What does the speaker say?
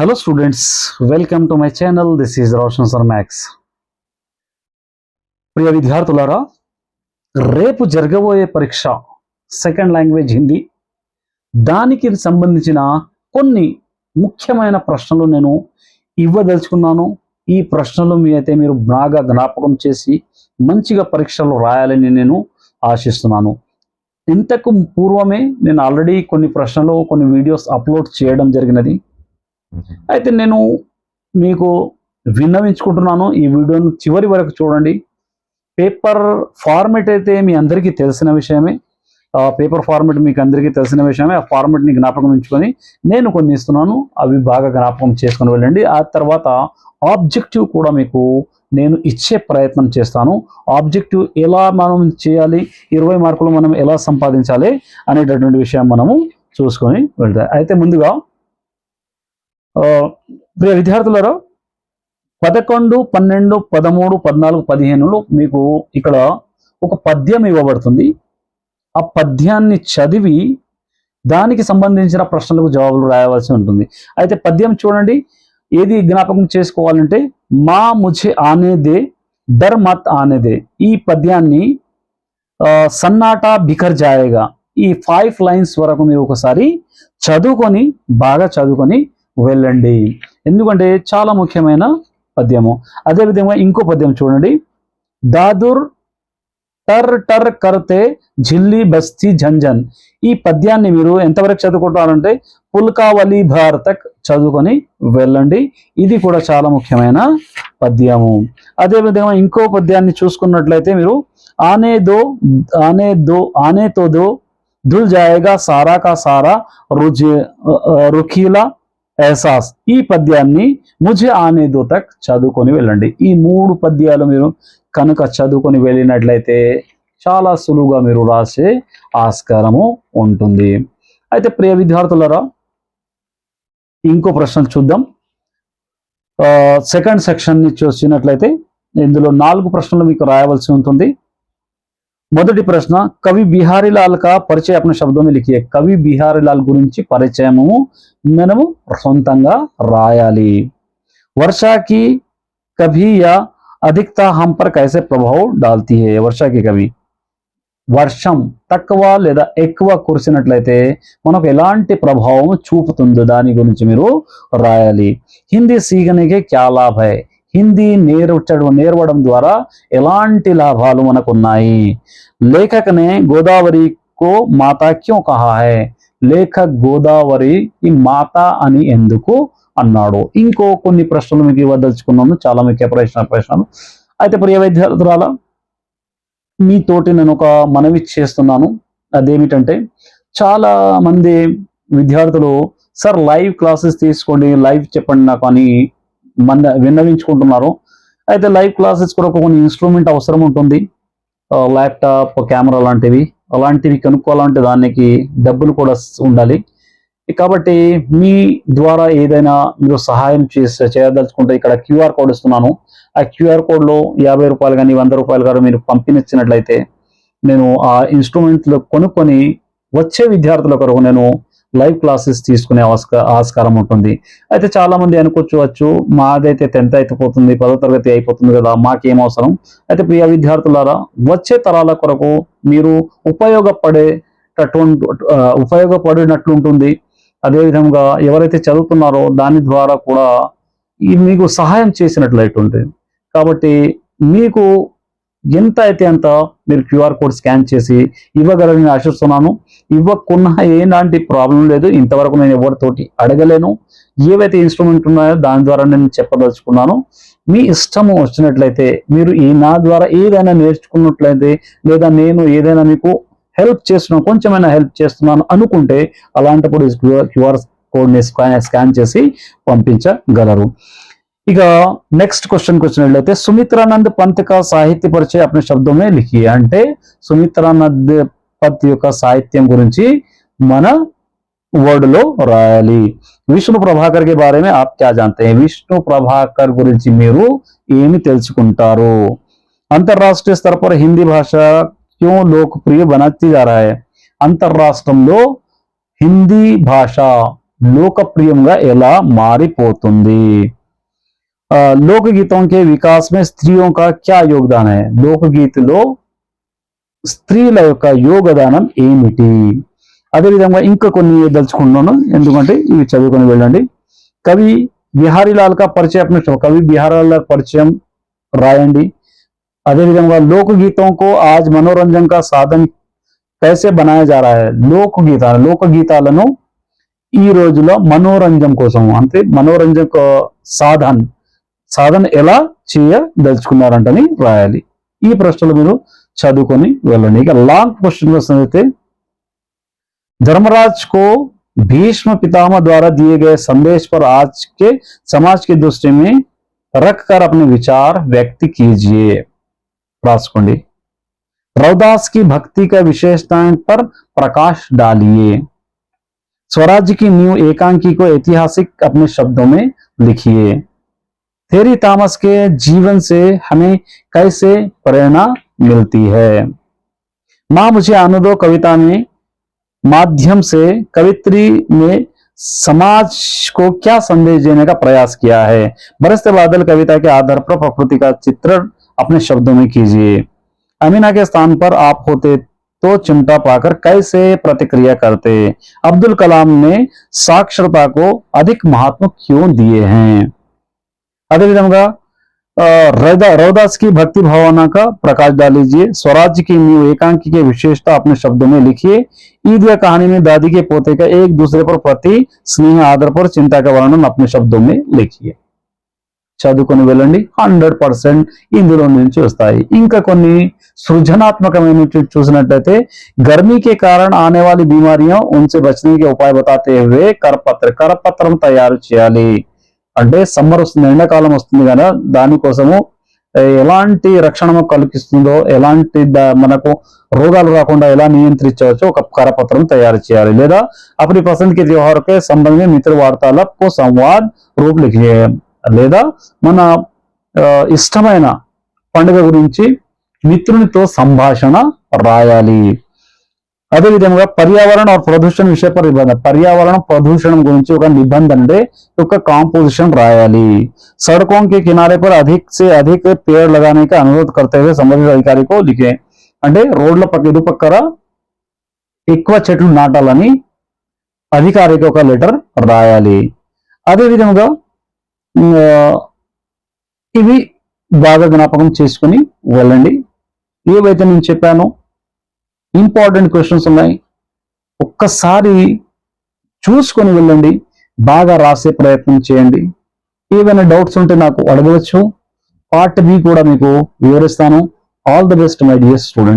Hello students, welcome to my channel. This is Roshan Sir Max. ప్రియ విద్యార్థులారా రేపు జరగబోయే పరీక్ష సెకండ్ లాంగ్వేజ్ హిందీ. దానికి సంబంధించిన కొన్ని ముఖ్యమైన ప్రశ్నలు నేను ఇవ్వదలుచుకున్నాను. ఈ ప్రశ్నలు మీ అయితే మీరు బాగా జ్ఞాపకం చేసి మంచిగా పరీక్షలు రాయాలని నేను ఆశిస్తున్నాను. ఇంతకు పూర్వమే నేను ఆల్రెడీ కొన్ని ప్రశ్నలు కొన్ని వీడియోస్ అప్లోడ్ చేయడం జరిగినది. అయితే నేను మీకు విన్నవించుకుంటున్నాను ఈ వీడియోను చివరి వరకు చూడండి. పేపర్ ఫార్మెట్ అయితే మీ అందరికీ తెలిసిన విషయమే. ఆ పేపర్ ఫార్మెట్ మీకు అందరికీ తెలిసిన విషయమే. ఆ ఫార్మెట్ని జ్ఞాపకం ఉంచుకొని నేను కొన్ని ఇస్తున్నాను. అవి బాగా జ్ఞాపకం చేసుకొని వెళ్ళండి. ఆ తర్వాత ఆబ్జెక్టివ్ కూడా మీకు నేను ఇచ్చే ప్రయత్నం చేస్తాను. ఆబ్జెక్టివ్ ఎలా మనం చేయాలి ఇరవై మార్కులు మనం ఎలా సంపాదించాలి అనేటటువంటి విషయం మనము చూసుకొని వెళ్తాం. అయితే ముందుగా ప్రియ విద్యార్థులారా పదకొండు పన్నెండు పదమూడు పద్నాలుగు పదిహేనులో మీకు ఇక్కడ ఒక పద్యం ఇవ్వబడుతుంది. ఆ పద్యాన్ని చదివి దానికి సంబంధించిన ప్రశ్నలకు జవాబులు రాయవలసి ఉంటుంది. అయితే పద్యం చూడండి. ఏది జ్ఞాపకం చేసుకోవాలంటే మా ముచి ఆనేదే డర్ మత్ ఆనేదే ఈ పద్యాన్ని సన్నాటా బిఖర్ జాయేగా. ఈ ఫైవ్ లైన్స్ వరకు మీరు ఒకసారి చదువుకొని బాగా చదువుకొని వెళ్ళండి. ఎందుకంటే చాలా ముఖ్యమైన పద్యము. అదేవిధంగా ఇంకో పద్యం చూడండి. దాదుర్ టర్ టర్ కర్తే ఝిల్లి బస్తీ ఝంఝన్. ఈ పద్యాన్ని మీరు ఎంతవరకు చదువుకుంటారంటే పుల్కావలి భార్ తక్ చదువుకొని వెళ్ళండి. ఇది కూడా చాలా ముఖ్యమైన పద్యము. అదేవిధంగా ఇంకో పద్యాన్ని చూసుకున్నట్లయితే మీరు ఆనే దో ఆనే దో ఆనే తో దో ధుల్ జాయేగా సారా కా సారా రుజి రుఖీలా ఎహసాస్ ఈ పద్యాన్ని ముజే ఆనే దూతక్ చదువుకొని వెళ్ళండి. ఈ మూడు పద్యాలు మీరు కనుక చదువుకొని వెళ్ళినట్లయితే చాలా సులువుగా మీరు రాసే ఆస్కారము ఉంటుంది. అయితే ప్రియ విద్యార్థులరా ఇంకో ప్రశ్న చూద్దాం. సెకండ్ సెక్షన్ని చూసినట్లయితే ఇందులో నాలుగు ప్రశ్నలు మీకు రాయవలసి ఉంటుంది. మొదటి ప్రశ్న కవి బిహారీలాల్ కా పరిచయ అప్న శబ్దం లిఖియే. కవి బిహారీలాల్ గురించి పరిచయము మనము సొంతంగా రాయాలి. వర్షాకి కభీ యా అధికత హమ్ పర్ కైసే ప్రభావం డాల్తీ హే వర్షాకి కవి వర్షం తక్కువ లేదా ఎక్కువ కురిసినట్లయితే మనకు ఎలాంటి ప్రభావం చూపుతుందో దాని గురించి మీరు రాయాలి. హిందీ సీఖనేకే క్యా లాభ హై? హిందీ నేర్చడం నేర్వడం ద్వారా ఎలాంటి లాభాలు మనకు ఉన్నాయి లేఖకనే గోదావరి కో మాతా క్యూ కహా హై లేఖక్ గోదావరి ఈ మాత అని ఎందుకు అన్నాడు? ఇంకో కొన్ని ప్రశ్నలు మీకు ఇవ్వదలుచుకున్నాను. చాలా ముఖ్య ప్రశ్న ప్రశ్నలు. అయితే ప్రియ విద్యార్థురాల మీతోటి నేను ఒక మనవి చేస్తున్నాను. అదేమిటంటే చాలా మంది విద్యార్థులు సార్ లైవ్ క్లాసెస్ తీసుకోండి లైవ్ చెప్పండి నాకు అని మంద విన్నవించుకుంటున్నారు. అయితే లైవ్ క్లాసెస్ కూడా కొన్ని ఇన్స్ట్రుమెంట్ అవసరం ఉంటుంది. ల్యాప్టాప్ కెమెరా లాంటివి. అలాంటివి కనుక్కోవాలంటే దానికి డబ్బులు కూడా ఉండాలి. కాబట్టి మీ ద్వారా ఏదైనా మీరు సహాయం చేసే చేయదలుచుకుంటే ఇక్కడ క్యూఆర్ కోడ్ ఇస్తున్నాను. ఆ క్యూఆర్ కోడ్లో యాభై రూపాయలు కానీ వంద రూపాయలు కానీ మీరు పంపిణిచ్చినట్లయితే నేను ఆ ఇన్స్ట్రుమెంట్లు కొనుక్కొని వచ్చే విద్యార్థుల కొరకు నేను లైవ్ క్లాసెస్ తీసుకునే ఆస్క ఆస్కారం ఉంటుంది. అయితే చాలా మంది అనుకోవచ్చు మాదైతే టెన్త్ అయిపోతుంది పదో తరగతి అయిపోతుంది కదా మాకేం అవసరం? అయితే ప్రియ విద్యార్థులారా వచ్చే తరాల కొరకు మీరు ఉపయోగపడేటటువంటి ఉపయోగపడినట్లు ఉంటుంది. అదేవిధంగా ఎవరైతే చదువుతున్నారో దాని ద్వారా కూడా ఈ మీకు సహాయం చేసినట్లయితే కాబట్టి మీకు ఎంత అయితే అంత మీరు క్యూఆర్ కోడ్ స్కాన్ చేసి ఇవ్వగలని ఆశిస్తున్నాను. ఇవ్వకున్నా ఎలాంటి ప్రాబ్లం లేదు. ఇంతవరకు నేను ఎవరితోటి అడగలేను. ఏవైతే ఇన్స్ట్రుమెంట్ ఉన్నాయో దాని ద్వారా నేను చెప్పదలుచుకున్నాను. మీ ఇష్టము వచ్చినట్లయితే మీరు ఈ నా ద్వారా ఏదైనా నేర్చుకున్నట్లయితే లేదా నేను ఏదైనా మీకు హెల్ప్ చేస్తున్నాను కొంచెమైనా హెల్ప్ చేస్తున్నాను అనుకుంటే అలాంటప్పుడు క్యూఆర్ కోడ్ని స్కాన్ స్కాన్ చేసి పంపించగలరు. ఇక next question question Sumitranand Pant సాహిత్య పరిచయ అనే శబ్దమే లిఖి. అంటే సుమిత్రానంద్ పంత్ యొక్క సాహిత్యం గురించి మన వర్డ్లో రాయాలి. విష్ణు ప్రభాకర్కి బారే మే ఆప్ క్యా జాంతే విష్ణు ప్రభాకర్ గురించి మీరు ఏమి తెలుసుకుంటారు? అంతర్రాష్ట్రీయ స్థర పర్ హిందీ భాష క్యూ లోకప్రియ బనాతీ జా అంతర్రాష్ట్రంలో హిందీ భాష లోకప్రియంగా ఎలా మారిపోతుంది? लोकगीतों के विकास में स्त्रियों का क्या योगदान है? లోకగీతిలో స్త్రీల యొక్క యోగదానం ఏమిటి అదేవిధంగా ఇంకా కొన్ని దలుచుకుంటున్నాను. ఎందుకంటే ఇవి చదువుకొని వెళ్ళండి. కవి బిహారీలాల్ పరిచయం కవి బిహారీలాల్ పరిచయం రాయండి. అదేవిధంగా లోకగీతం కో ఆజ్ మనోరంజన్ కా సాధన్ కైసే బనాయా జా రా హై. లోకగీత లోకగీతాలను ఈ రోజులో మనోరంజం కోసం అంటే మనోరంజక సాధన్ సాధన ఎలా చేయదలుచుకున్నారంటని రాయాలి ఈ ప్రశ్నలు మీరు చదువుకొని వెళ్ళండి ఇక లాంగ్ క్వశ్చన్ వస్తున్నైతే धर्मराज को भीष्म पितामह द्वारा दिए गए संदेश पर आज के समाज की दृष्टि में रखकर अपने विचार व्यक्त कीजिए राजकुंडी रौदास की भक्ति का विशेषताएं पर प्रकाश डालिए स्वराज्य की न्यू एकांकी को ऐतिहासिक अपने शब्दों में लिखिए थेरी तामस के जीवन से हमें कैसे प्रेरणा मिलती है? माँ, मुझे आनंदो कविता में, माध्यम से, कवित्री ने समाज को क्या संदेश देने का प्रयास किया है? बरसते बादल कविता के आधार पर प्रकृति का चित्रण अपने शब्दों में कीजिए। अमीना के स्थान पर आप होते तो चिमटा पाकर कैसे प्रतिक्रिया करते? अब्दुल कलाम ने साक्षरता को अधिक महत्व क्यों दिए हैं? अदे विधम रविदास की भक्ति भावना का प्रकाश डालीजिए स्वराज की नींव एकांकी के विशेषता अपने शब्दों में लिखिए। ईद या कहानी में दादी के पोते का एक दूसरे पर प्रति स्नेह, आदर पर चिंता का वर्णन अपने शब्दों में लिखिए। చదువుకొని వెళ్ళండి హండ్రెడ్ పర్సెంట్ वस्ताई इनका వస్తాయి ఇంకా కొన్ని సృజనాత్మకమైన చూసినట్లయితే గర్మీకి కారణ ఆనే వాళ్ళ బీమారియా ఉంచే బచ్చనీకి ఉపాయ బతాతే వే करपत्र కరపత్రం తయారు చేయాలి అంటే సమ్మర్ వస్తుంది ఎండాకాలం వస్తుంది కదా దానికోసము ఏ, ఎలాంటి రక్షణ మనకు కల్పిస్తుందో ఎలాంటి ద- మనకు రోగాలు రాకుండా ఎలా నియంత్రించవచ్చో ఒక కరపత్రం తయారు చేయాలి లేదా अपनी पसंद के त्योहार के संबंध में मित्र वार्तालाप को संवाद रूप लिखिए లేదా మన ఆ, ఇష్టమైన పండుగ గురించి మిత్రునితో సంభాషణ రాయాలి అదేవిధంగా పర్యావరణ और प्रदूषण विषय पर निबंध పర్యావరణ ప్రదూషణం గురించి ఒక నిబంధన అంటే ఒక కాంపోజిషన్ రాయాలి सड़कों के किनारे पर अधिक से अधिक पेड़ लगाने का अनुरोध करते हुए संबंधित अधिकारी को लिखे అంటే రోడ్ల పక్క ఇరుపక్కల ఎక్కువ చెట్లు నాటాలని అధికారికి ఒక లెటర్ రాయాలి అదేవిధంగా ఉమ్, ఆ, ఇవి బాగా జ్ఞాపకం చేసుకుని వెళ్ళండి ఏవైతే నేను చెప్పానో ఇంపార్టెంట్ క్వశ్చన్స్ ఉన్నాయి. ఒక్కసారి చూసుకొని వెళ్ళండి. బాగా రాసే ప్రయత్నం చేయండి. ఏవైనా డౌట్స్ ఉంటే నాకు అడగవచ్చు. పార్ట్ బి కూడా మీకు వివరిస్తాను. All the best my dear student